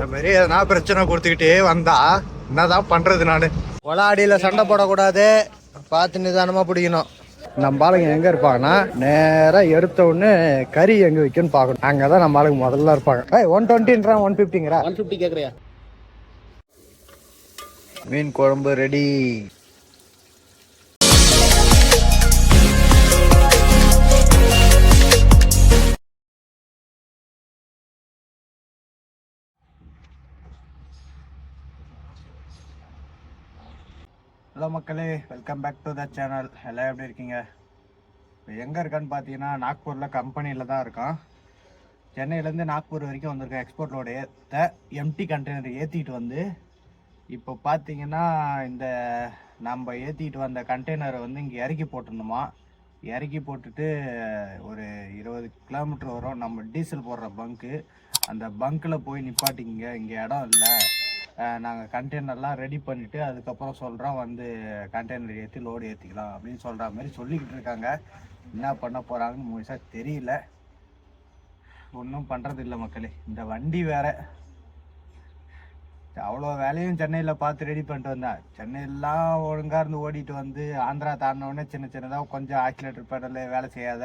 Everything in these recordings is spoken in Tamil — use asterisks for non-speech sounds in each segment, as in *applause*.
இந்த மாதிரி எதனா பிரச்சனை கொடுத்துக்கிட்டே வந்தா என்னதான் பண்றது நானு? கொலாடியில சண்டை போடக்கூடாது. பார்த்து நிதானமா பிடிக்கணும். நம்ம ஆளுங்க எங்க இருப்பாங்கன்னா நேரா எடுத்த உடனே கறி எங்க வைக்கணும்னு பார்க்கணும். அங்கதான் நம்ம ஆளுங்க முதல்ல இருப்பாங்க. ஏய் ஒன் டுவெண்ட்டின்றான் ஒன் ஃபிஃப்டிங்கிறா ஒன் ஃபிஃப்டி கேட்குறியா மீன் குழம்பு ரெடி ஹலோ மக்களே. Welcome back to the channel எல்லாம் எப்படி இருக்கீங்க? இப்போ எங்கே இருக்கான்னு பார்த்தீங்கன்னா நாக்பூரில் கம்பெனியில் தான் இருக்கான். சென்னையிலேருந்து நாக்பூர் வரைக்கும் வந்திருக்கேன் எக்ஸ்போர்ட் லோடு ஏற்ற எம்டி கண்டெய்னர் ஏற்றிட்டு வந்து இப்போ பார்த்தீங்கன்னா இந்த நம்ம ஏற்றிட்டு வந்த கண்டெய்னரை வந்து இங்கே இறக்கி போட்டிருந்தோமா இறக்கி போட்டுட்டு ஒரு இருபது கிலோமீட்டர் வரும். நம்ம டீசல் போடுற பங்க்கு அந்த பங்க்கில் போய் நிப்பாட்டிங்க இங்கே இடம் இல்லை. நாங்கள் கண்டெய்னர்லாம் ரெடி பண்ணிவிட்டு அதுக்கப்புறம் சொல்கிறோம் வந்து கண்டெய்னர் ஏற்றி லோடு ஏற்றிக்கலாம் அப்படின்னு சொல்கிற மாதிரி சொல்லிக்கிட்டு இருக்காங்க. என்ன பண்ண போகிறாங்கன்னு முழுசாக தெரியல. ஒன்றும் பண்ணுறது இல்லை மக்களே. இந்த வண்டி வேற. அவ்வளோ வேலையும் சென்னையில் பார்த்து ரெடி பண்ணிட்டு வந்தேன் சென்னையெல்லாம் ஒழுங்காக இருந்து ஓடிட்டு வந்து ஆந்திரா தாண்டினோடனே சின்ன சின்னதாக கொஞ்சம் ஆக்சிலேட்டர் பேடல் வேலை செய்யாத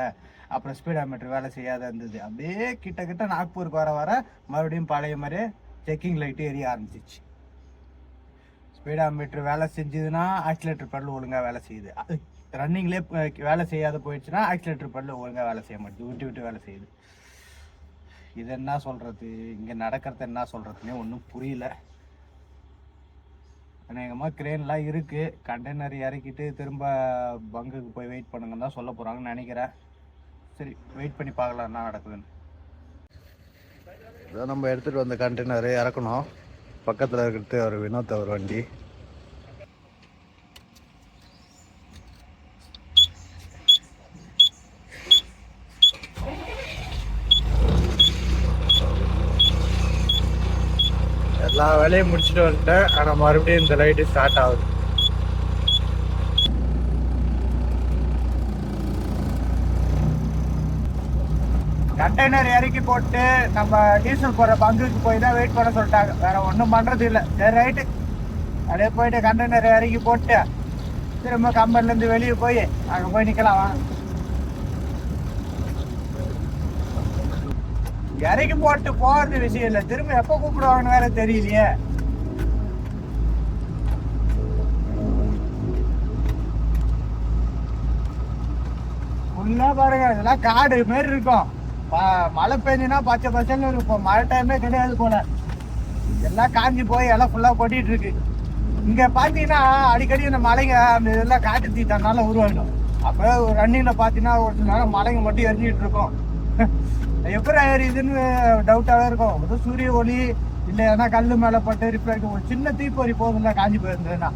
அப்புறம் ஸ்பீடாமீட்டர் வேலை செய்யாத இருந்தது. அப்படியே கிட்ட கிட்ட நாக்பூருக்கு வர வர மறுபடியும் பழைய மாதிரியே செக்கிங் லைட்டு எரிய ஆரம்பிச்சிச்சு. ஸ்பீடாமீட்டர் வேலை செஞ்சதுன்னா ஆக்சிலேட்டர் பல்லு ஒழுங்காக வேலை செய்யுது. ரன்னிங்லேயே வேலை செய்யாத போயிடுச்சுன்னா ஆக்சிலேட்டர் பல்லு ஒழுங்காக வேலை செய்ய மாட்டேங்குது. விட்டு விட்டு வேலை செய்யுது. இது என்ன சொல்கிறது இங்கே நடக்கிறது என்ன சொல்கிறதுனே ஒன்றும் புரியல. அநேகமாக க்ரேன்லாம் இருக்குது கண்டெய்னர் இறக்கிட்டு திரும்ப பங்குக்கு போய் வெயிட் பண்ணுங்கன்னு தான் சொல்ல போகிறாங்கன்னு நினைக்கிறேன். சரி வெயிட் பண்ணி பார்க்கலாம் என்ன நடக்குதுன்னு. இதான் நம்ம எடுத்துகிட்டு வந்த கண்டெய்னர் இறக்கணும். பக்கத்தில் இருக்கிறது ஒரு வினோத் அவர் வண்டி. எல்லா வேலையும் முடிச்சுட்டு வந்துட்டேன். ஆனால் மறுபடியும் இந்த லைட்டு ஸ்டார்ட் ஆகுது. கண்டெய்னர் இறக்கி போட்டு நம்ம டீசல் போடுற பங்குக்கு போய் தான் வெயிட் பண்ண சொல்லிட்டாங்க. வேற ஒன்றும் பண்றது இல்லை. சரி ரைட்டு அப்படியே போயிட்டு கண்டெய்னர் இறக்கி போட்டு திரும்ப கம்பெனிலேருந்து வெளியே போய் அங்கே போய் நிற்கலாம் வாங்க இறக்கி போட்டு போறது விஷயம் இல்லை. திரும்ப எப்போ கூப்பிடுவாங்கன்னு வேற தெரியலையே. ஃபுல்லாக பாருங்க இதெல்லாம் காடு மாரி இருக்கும். மழை பெஞ்சுனா பச்சை பச்சைன்னு இருக்கும். மழை டைமே கிடையாது போல. எல்லாம் காஞ்சி போய் எல்லாம் ஃபுல்லாக கொட்டிட்டு இருக்கு. இங்கே பார்த்தீங்கன்னா அடிக்கடி இந்த மலைங்க அந்த இதெல்லாம் காட்டு தீ உருவாகிடும் அப்போ அப்போ ரன்னிங்கில் பார்த்தீங்கன்னா ஒரு சில நேரம் மலைங்க மட்டும் எரிஞ்சிட்டு இருக்கும். எப்படி எரியுதுன்னு டவுட்டாகவே இருக்கும். ஒரு சூரிய ஒளி இல்லை எதனா கல் மேலே பட்டு ரிப்பேர் ஒரு சின்ன தீப்பொறி போகுதுல காஞ்சி போயிருந்ததுன்னா.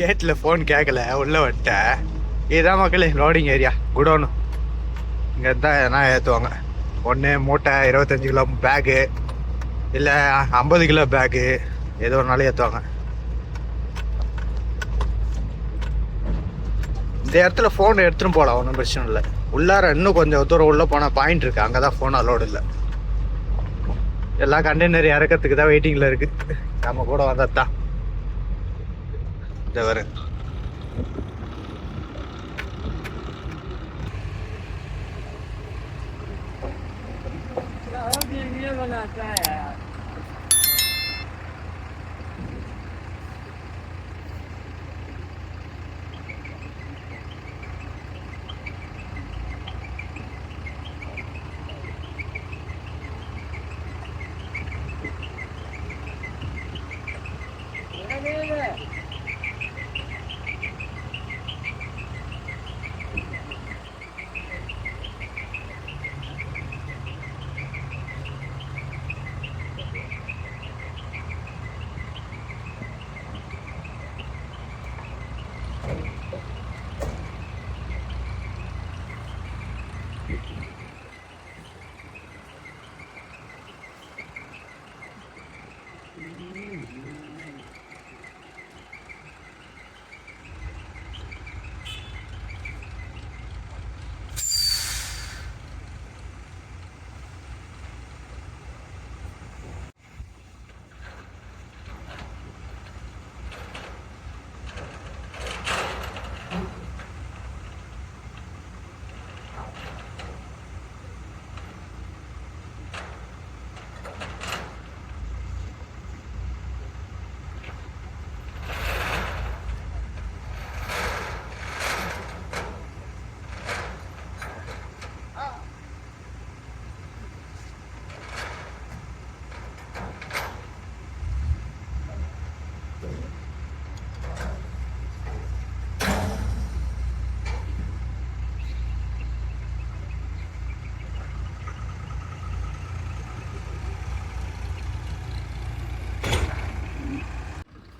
கேட்டில் ஃபோன் கேட்கல உள்ள வட்ட இதுதான் மக்களே லோடிங் ஏரியா குடோனு இங்கே தான் எதனா ஏற்றுவாங்க ஒன்று மூட்டை இருபத்தஞ்சி கிலோ பேகு இல்லை ஐம்பது கிலோ பேகு ஏதோ ஒரு நாள் ஏற்றுவாங்க இந்த இடத்துல ஃபோன் எடுத்துன்னு போகலாம் ஒன்றும் பிரச்சனை இல்லை. உள்ளார இன்னும் கொஞ்சம் தூரம் உள்ளே போனால் பாயிண்ட் இருக்குது அங்கே தான் ஃபோன் அலோடு இல்லை. எல்லா கண்டெய்னர் இறக்கிறதுக்கு தான் வெயிட்டிங்கில் இருக்குது நம்ம கூட வந்தால் தான். இந்த வரு 在呀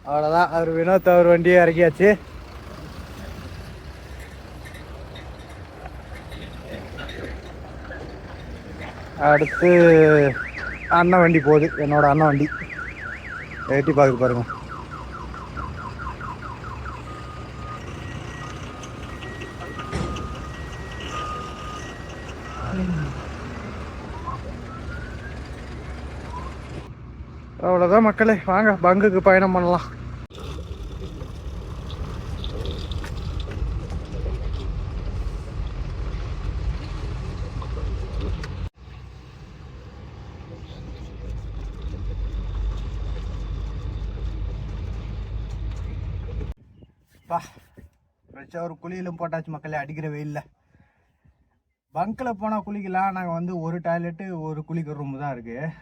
அவ்வளோதான் அவர் வினோத் அவர் வண்டியை இறக்கியாச்சு. அடுத்து அண்ணன் வண்டி போகுது. என்னோட அண்ணன் வண்டி. எட்டி பார்க்க பாருங்க. அவ்வளோதான் மக்களே. வாங்க பங்குக்கு பயணம் பண்ணலாம். பா ஃப்ரெஷ்ஷாக ஒரு குழியிலும் போட்டாச்சு மக்களே அடிக்கிற வெயிலில். பங்கில் போனால் குளிக்கலாம் நாங்கள் வந்து ஒரு டாய்லெட்டு ஒரு குளிக்கிற ரூம் தான் இருக்குது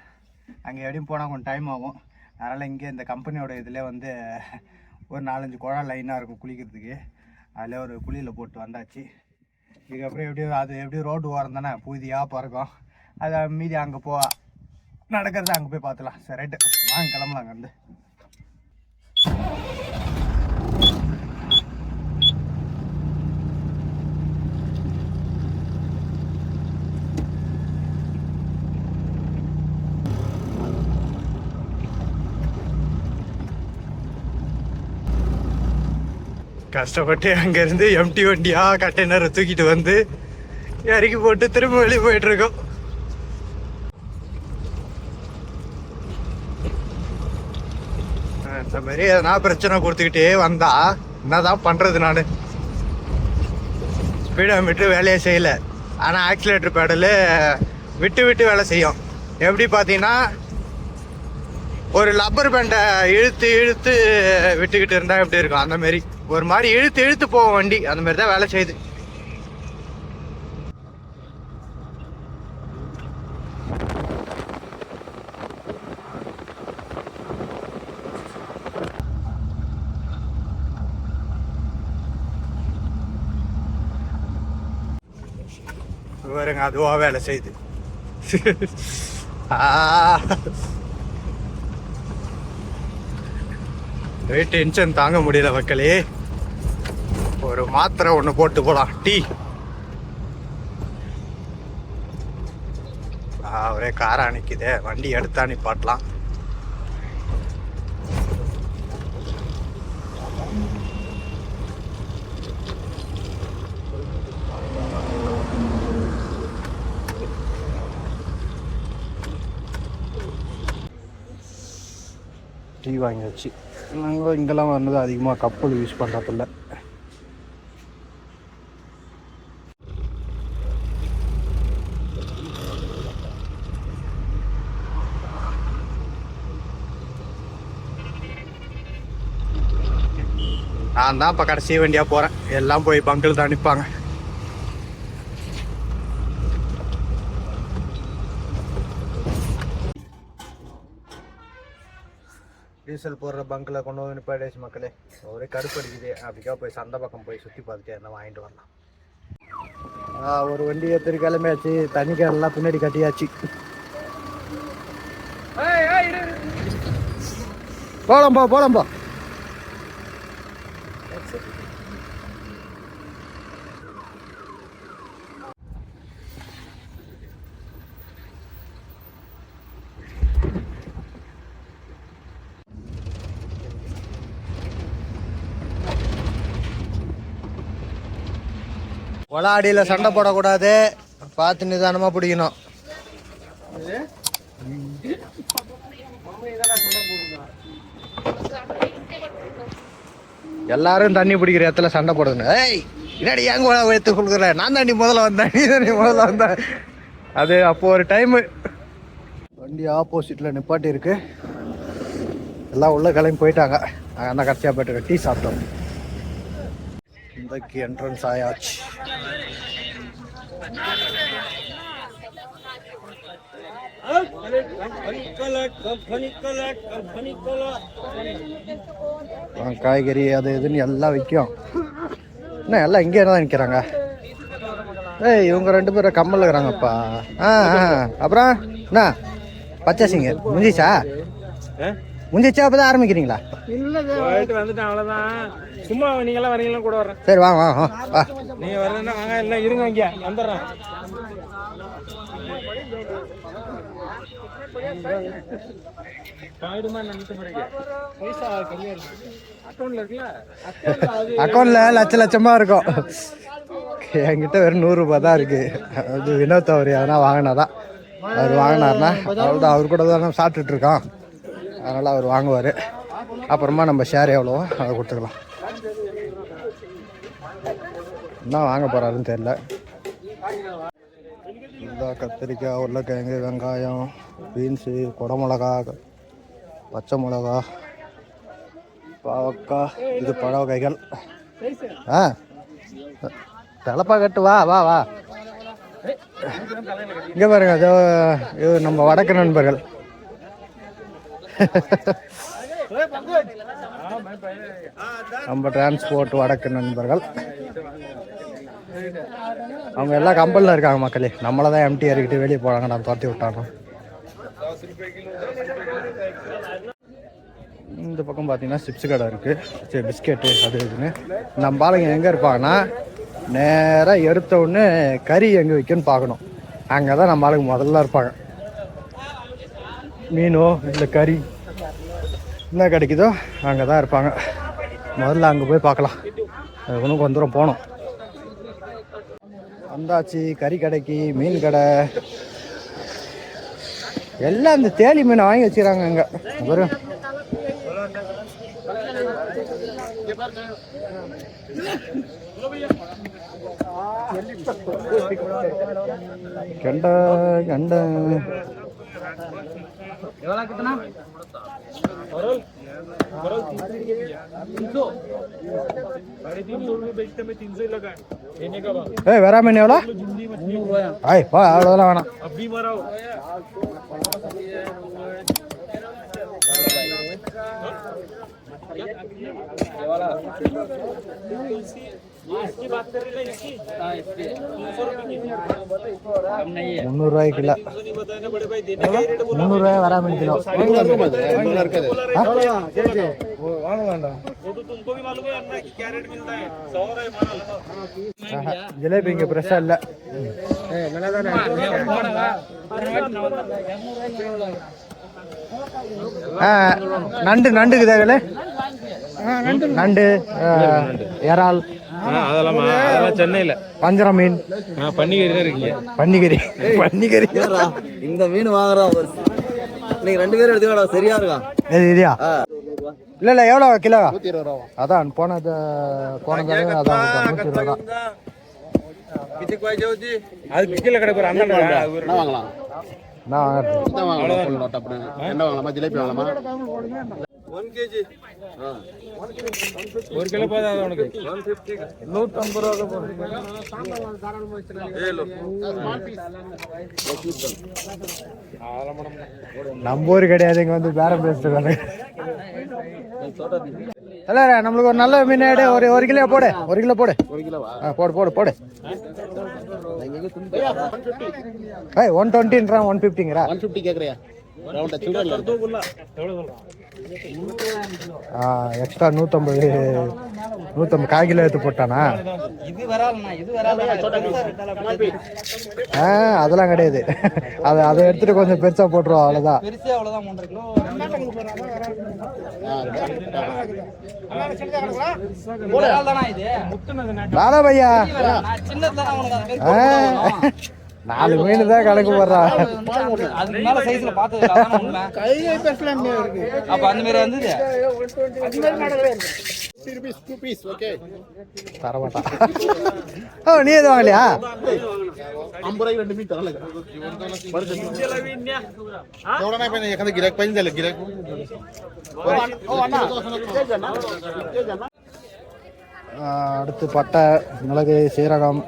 அங்கே எப்படியும் போனால் கொஞ்சம் டைம் ஆகும். அதனால் இங்கே இந்த கம்பெனியோட இதில் வந்து ஒரு நாலஞ்சு குழா லைனாக இருக்கும் குளிக்கிறதுக்கு. அதில் ஒரு குழியில் போட்டு வந்தாச்சு. இதுக்கப்புறம் எப்படியும் அது எப்படியும் ரோடு ஓரம் தானே பூதியாக பிறக்கும். அதை மீதி அங்கே போ நடக்கிறத அங்கே போய் பார்த்துலாம் சரி ரைட்டு. வாங்க கிளம்பலாம் அங்கேருந்து கஷ்டப்பட்டு அங்கேருந்து எம்டி வண்டியாக கண்டெய்னரை தூக்கிட்டு வந்து இறக்கி போட்டு திரும்ப வெளியே போயிட்டுருக்கோம் இந்த மாதிரி எதனா பிரச்சனை கொடுத்துக்கிட்டே வந்தா என்னதான் பண்றது நான்? ஸ்பீடோமீட்டர் வேலையை செய்யல. ஆனால் ஆக்சிலேட்டர் பேடலு விட்டு விட்டு வேலை செய்யும். எப்படி பார்த்தீங்கன்னா ஒரு லப்பர் பேண்டை இழுத்து இழுத்து விட்டுக்கிட்டு இருந்தா எப்படி இருக்கும்? அந்த மாதிரி. ஒரு மாதிரி இழுத்து இழுத்து போவோம் வண்டி. அந்த மாதிரி தான் வேலை செய்யுது. பாருங்க அதுவா வேலை செய்யுது. *laughs* ஆ. டென்ஷன் தாங்க முடியல மக்களே. ஒரு மாத்திரை ஒன்று போட்டு போலாம். டீ. ஒரே காரை நிற்குதே வண்டி எடுத்தா நிப்பாட்டலாம். டீ வாங்கியாச்சு நாங்கள் இங்கெல்லாம் வந்தது அதிகமாக கப்பல் யூஸ் பண்ணுறதில்ல நான் தான் இப்போ கடைசி வண்டியாக போகிறேன் எல்லாம் போய் பங்கில் தான் நிற்பாங்க டீசல் போடுற பங்கில் கொண்டு வந்து நிப்பாடியாச்சு மக்களே. ஒரே கடுப்பு அடிக்குது அப்படிக்கா போய் சந்தை பக்கம் போய் சுற்றி பார்த்துட்டு என்ன வாங்கிட்டு வரலாம். ஒரு வண்டி எடுத்துட்டு கிளம்பியாச்சு. தண்ணி கேனெல்லாம் பின்னாடி கட்டியாச்சு. போலாம்பா போலாம்பா கொலாடியில் சண்டை போடக்கூடாது. பார்த்து நிதானமாக பிடிக்கணும். எல்லாரும் தண்ணி பிடிக்கிற இடத்துல சண்டை போடுதுன்னு. ஏய் என்னடி ஏங்க எடுத்து கொடுக்குற? நான் தண்ணி முதல்ல வந்தேன். நீ தண்ணி முதல்ல வந்தேன் அது அப்போ ஒரு டைமு வண்டி ஆப்போசிட்டில் நிப்பாட்டி இருக்கு எல்லாம் உள்ள கிளம்பி போயிட்டாங்க. நாங்கள் அந்த கடைசியாக போயிட்டு டீ சாப்பிட்டோம். இன்றைக்கு என்ட்ரன்ஸ் ஆயாச்சு. ஆ, காய்கறி அது இதுன்னு எல்லாம் விற்கும் என்ன எல்லாம் இங்கே தான் நிற்கிறாங்க ஏய் இவங்க ரெண்டு பேரும் கம்மல் இருக்கிறாங்கப்பா. ஆ ஆ அப்புறம் என்ன? பச்சாசிங்க முடிஞ்சிச்சா? முடிஞ்சிச்சா அப்போ தான் ஆரம்பிக்கிறீங்களா? போயிட்டு வந்துட்டேன் அவ்வளோதான் சும்மா நீங்களாம் வரீங்களா கூட வரேன். சரி வாங்க வாங்க வா. நீங்க வரலன்னா வாங்க இல்லை இருங்க இங்க வந்துடுறேன். இருக்கு. அக்கௌண்ட்ல லட்ச லட்சமாக இருக்கும். என்கிட்ட வெறும் நூறுரூபா தான் இருக்குது அது வினோத் அவர் எதனா வாங்கினாதான் அவர் வாங்கினார்னா அவ்வளோதான் அவர் கூட தான் சாப்பிட்டுட்டு இருக்கோம். அதனால் அவர் வாங்குவார். அப்புறமா நம்ம ஷேர் எவ்வளவோ அதை கொடுத்துக்கலாம். என்ன வாங்க போகிறாருன்னு தெரில இந்த கத்திரிக்காய் உருளைக்கிழங்கு வெங்காயம் பீன்ஸு குடமிளகா பச்சை மிளகா பாவக்காய் இது பழ வகைகள் ஆ. தலைப்பா கட்டு வா வா வா. இங்கே பாருங்க அது இது நம்ம வடக்கு நண்பர்கள். நம்ம டிரான்ஸ்போர்ட் வடக்கு நண்பர்கள். அவங்க எல்லாம் கம்பெனியில் இருக்காங்க மக்களே. நம்மளை தான் எம்டி இறக்கிட்டு வெளியே போகிறாங்க நான் துரத்தி விட்டாங்க இந்த பக்கம் பார்த்தீங்கன்னா சிப்ஸ் கடை இருக்குது சரி பிஸ்கெட்டு அது இதுன்னு. நம்ம ஆளுங்க எங்கே இருப்பாங்கன்னா நேராக எடுத்த உடனே கறி எங்கே விற்குன்னு பார்க்கணும். அங்கே தான் நம்ம ஆளுங்க முதல்ல இருப்பாங்க. மீனோ இல்லை கறி. என்ன கிடைக்குதோ அங்கே தான் இருப்பாங்க. முதல்ல அங்கே போய் பார்க்கலாம். அது ஒன்றும் கொஞ்சம் தூரம் போகணும் வந்தாச்சு கறி கடைக்கு மீன் கடை. எல்லாம் இந்த தேலி மீனை வாங்கி வச்சுக்கிறாங்க அங்கே. வரும் கண்ட கண்ட. ये वाला कितना परवल परवल तीन सौ साढ़े तीन सौ रुपये बेचते में तीन सौ ही लगा है लेने का भाव ए, वेरा मैंने वाला? हाय, वाह आड़ वाला वाला अब भी मराओ ये वाला। முந்நூறுரூவாய் கிலோ முந்நூறுரூவாய் வராமல் கிலோ ஜிலேபி இங்கே ஃப்ரெஷ்ஷாக இல்லை. நண்டு நண்டுக்கு தேவையில்ல. நண்டு இறால் அதெல்லாம். அதெல்லாம் சென்னையில. வஞ்சரம் மீன். பன்னிக்கறி தான் இருக்கீங்க. பன்னிக்கறி பன்னிக்கறி இந்த மீன் வாங்குறோம் ஒரு நீங்க ரெண்டு பேரும் எடுத்துக்கடா சரியா இருக்கான் இது இதுயா? இல்லை இல்லை அதான் போனது போன தடவை அதான் நூற்றி இருபது தான் அண்ணன் வாங்கலாம்? நான். என்ன வாங்கலாம்? வாங்கலாமா? வாங்கலாமா ஒரு கிலோ போதாது உனக்கு? நூற்றம்பது ரூபா நம்ம ஊர் கிடையாது இங்கே வந்து பேரம் பேசிட்டு இல்ல நம்மளுக்கு ஒரு நல்ல மீன் எடு. ஒரு ஒரு கிலோ போடு. ஒரு கிலோ போடு. ஒரு கிலோவா போடு போடு போடு. ஏய் ஒன் டுவெண்ட்டின்றான் ஒன் ஃபிஃப்டிங்கிறா ஒன் ஃபிஃப்டி கேட்குறியா எக்ஸ்ட்ரா நூற்றம்பது நூற்றம்பது கால் கிலோ எடுத்து போட்டானா? ஆ அதெல்லாம் கிடையாது. அதை அதை எடுத்துட்டு கொஞ்சம் பெருசாக போட்டுருவோம் அவ்வளோதான் வேலை பையா. ஆ, நாலு மீன் தான் கணக்கு போடுறான் அதுக்கு மேல சைஸ்ல பார்த்தது அப்ப அந்த மாதிரி வந்தது? தரமாட்டா மாதிரி நீ எது வாங்கலையா? ஐம்பது ரூபாய் ரெண்டு மீன் தரல. எவ்வளோ பையன் அடுத்து பட்டை மிளகு சீரகம்.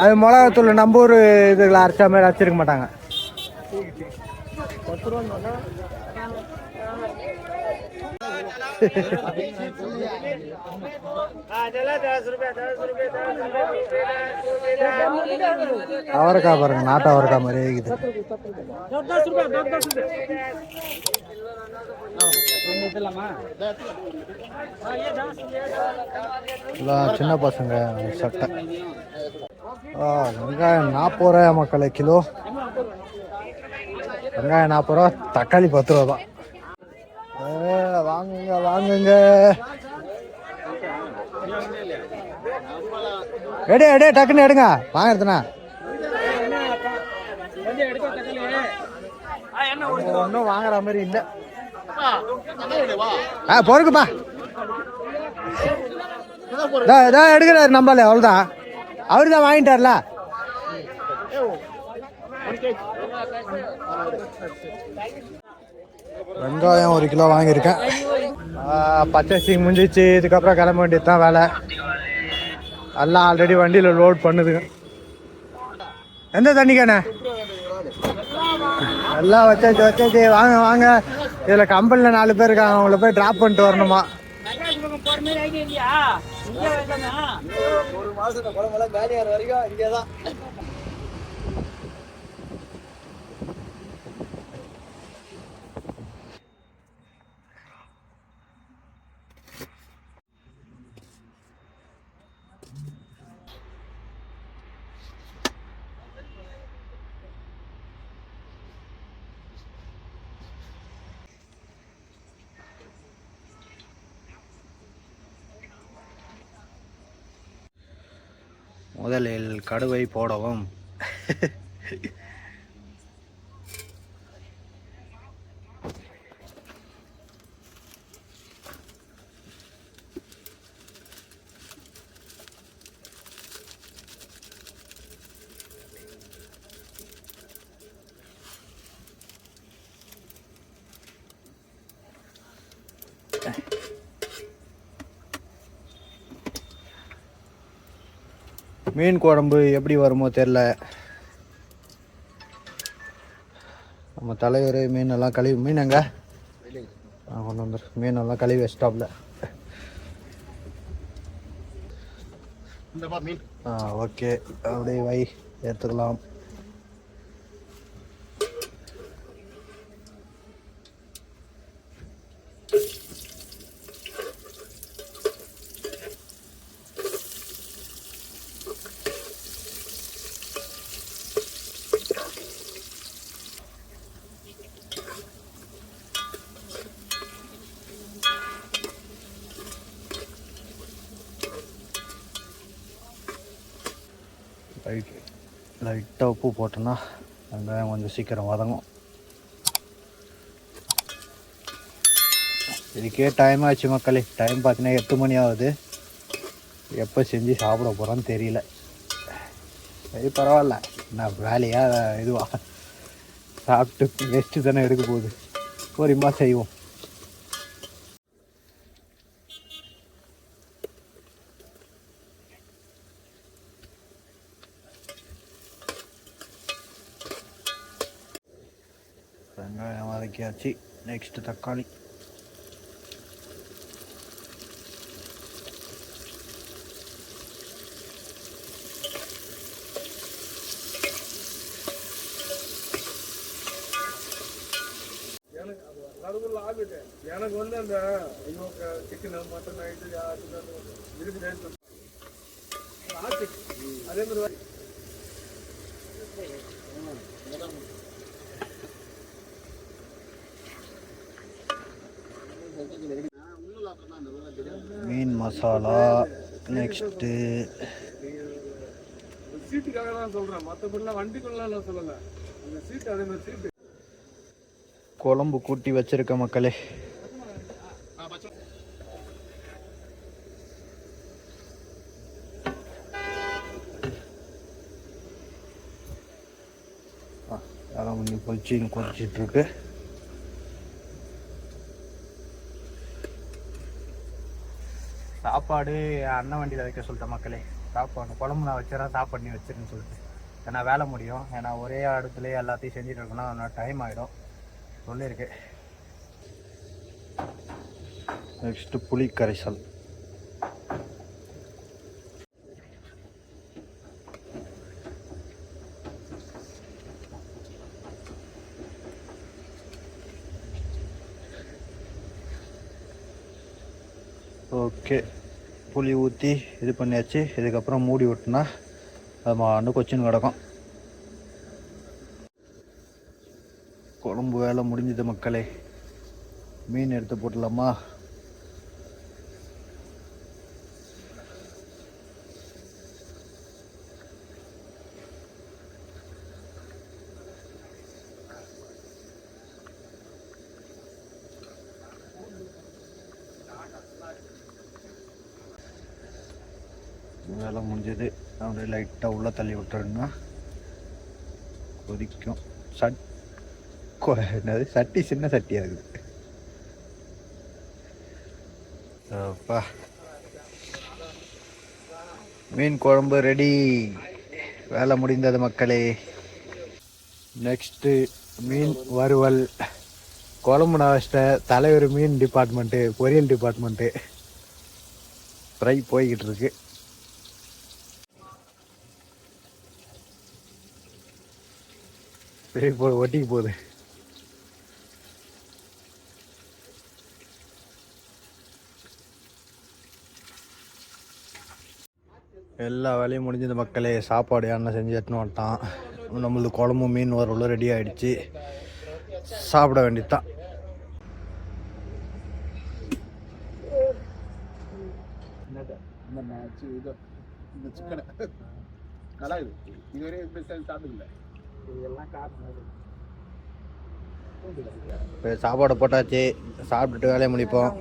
அது மிளகாத்தூள் நம்ம ஊர் இதுல அரைச்ச மாதிரி அரைச்சிருக்க மாட்டாங்க. அவரைக்காய் பாருங்க நாட்டு அவரைக்காய் மாதிரி இருக்குது. சின்ன பசங்க சட்டை. வெங்காயம் நாற்பது ரூபாயா மக்களே கிலோ? வெங்காயம் நாற்பது ரூபா தக்காளி பத்து ரூபா தான். வாங்குங்க வாங்குங்க. எடு எடு டக்குன்னு எடுங்க. வாங்குறதுண்ணா ஒன்றும் வாங்குற மாதிரி இல்லை. ஆ பொறுக்குப்பா இதான் எடுக்கிறாரு நம்பல அவ்வளோதான் அவரு தான் வாங்கிட்டார்ல. வெங்காயம் ஒரு கிலோ வாங்கியிருக்கேன். ஆ, பச்சரிசி முடிஞ்சிச்சு. இதுக்கப்புறம் கிளம்ப வேண்டியது தான் வேலை. எல்லாம் ஆல்ரெடி வண்டியில் லோட் பண்ணுதுங்க எந்த தண்ணிக்கானே? எல்லாம் வச்சாச்சு வச்சாச்சு. வாங்க வாங்க. இதில் கம்பெனியில் நாலு பேர் இருக்காங்க. அவங்கள போய் ட்ராப் பண்ணிட்டு வரணுமா? ஒரு மாசத்துல குழம்பெல்லாம் காலியாகிற வரைக்கும் இங்கே தான் முதலில் கடுவை போடவும். மீன் குழம்பு எப்படி வருமோ தெரில நம்ம தலைவர் மீன் எல்லாம் கழுவி மீன் எங்க? கொண்டு வந்துரு. மீன் எல்லாம் கழுவி வச்சிட்டாப்ல ஆ ஓகே. அப்படியே வை எடுத்துக்கலாம் லைட் லைட்டாக உப்பு போட்டோன்னா வெங்காயம் கொஞ்சம் சீக்கிரம் வதங்கும். இதுக்கே டைம் ஆச்சு மக்களே. டைம் பார்த்தீங்கன்னா எட்டு மணி ஆகுது. எப்போ செஞ்சு சாப்பிட போகிறோன்னு தெரியல. சரி பரவாயில்ல. நான் வேலையாக இதுவாக சாப்பிட்டு ரெஸ்ட்டு தானே எடுக்க போகுது. பொறுமா செய்வோம். வெங்காயம் வதக்கியாச்சு. நெக்ஸ்ட்டு தக்காளி. நடுவில் ஆகிட்டு எனக்கு வந்து அந்த ஐயோ சிக்கன் மட்டன் ஆயிட்டு இருக்குது அதே மாதிரி மீன் மசாலா நெக்ஸ்ட்டு சீட்டுக்காக தான் மற்றபடிலாம் வண்டிக்குள்ளலாம் நான் சொல்லலை அந்த சீட்டு அதே மாதிரி சீட்டு குழம்பு கூட்டி வச்சிருக்க மக்களே. அதான் அதெல்லாம் கொஞ்சம் கொதிச்சு கொதிச்சிட்டு சாப்பாடு அண்ணன் வண்டியில் வைக்க சொல்லிட்டேன் மக்களே. சாப்பாடு குழம்பு நான் வச்சுறேன் சாப்பாடு நீ வச்சிருன்னு சொல்லிட்டு. ஏன்னா வேலை முடியும். ஏன்னா ஒரே இடத்துலயே எல்லாத்தையும் செஞ்சுட்டு இருக்கணும் டைம் ஆகிடும் சொல்லியிருக்கு. நெக்ஸ்ட்டு புளி கரைசல் ஓகே சுற்றி இது பண்ணியாச்சு. இதுக்கப்புறம் மூடி விட்டுனா அது மாண்டு கொச்சின்னு கிடக்கும். குழம்பு வேலை முடிஞ்சது மக்களே. மீன் எடுத்து போட்டுடலாமா? வேலை முடிஞ்சது. அப்படியே லைட்டாக உள்ளே தள்ளி விட்டுறோம்னா கொதிக்கும். சட் கொ- என்னது? சட்டி சின்ன சட்டியாக இருக்குது. அப்பா. மீன் குழம்பு ரெடி வேலை முடிந்தது மக்களே. நெக்ஸ்ட்டு மீன் வறுவல். குழம்பு நான் வச்சிட்டேன் தலைவர் மீன் டிபார்ட்மெண்ட்டு பொரியல் டிபார்ட்மெண்ட்டு ஃப்ரை போய்கிட்டு இருக்கு. சரி போ ஒட்டிக்கு போகுது. எல்லா வேலையும் முடிஞ்சது மக்களே சாப்பாடு யாருன்னா செஞ்சு எட்டுன்னு வந்துட்டான். நம்மளது குழம்பு மீன் வரவுள்ள ரெடி ஆகிடுச்சு சாப்பிட வேண்டியதுதான். இந்த மேட்ச் இது இந்த சிக்கனை. நல்லா இது இதுவரை இப்போ சாப்பாடு போட்டாச்சு சாப்பிட்டுட்டு வேலையை முடிப்போம்.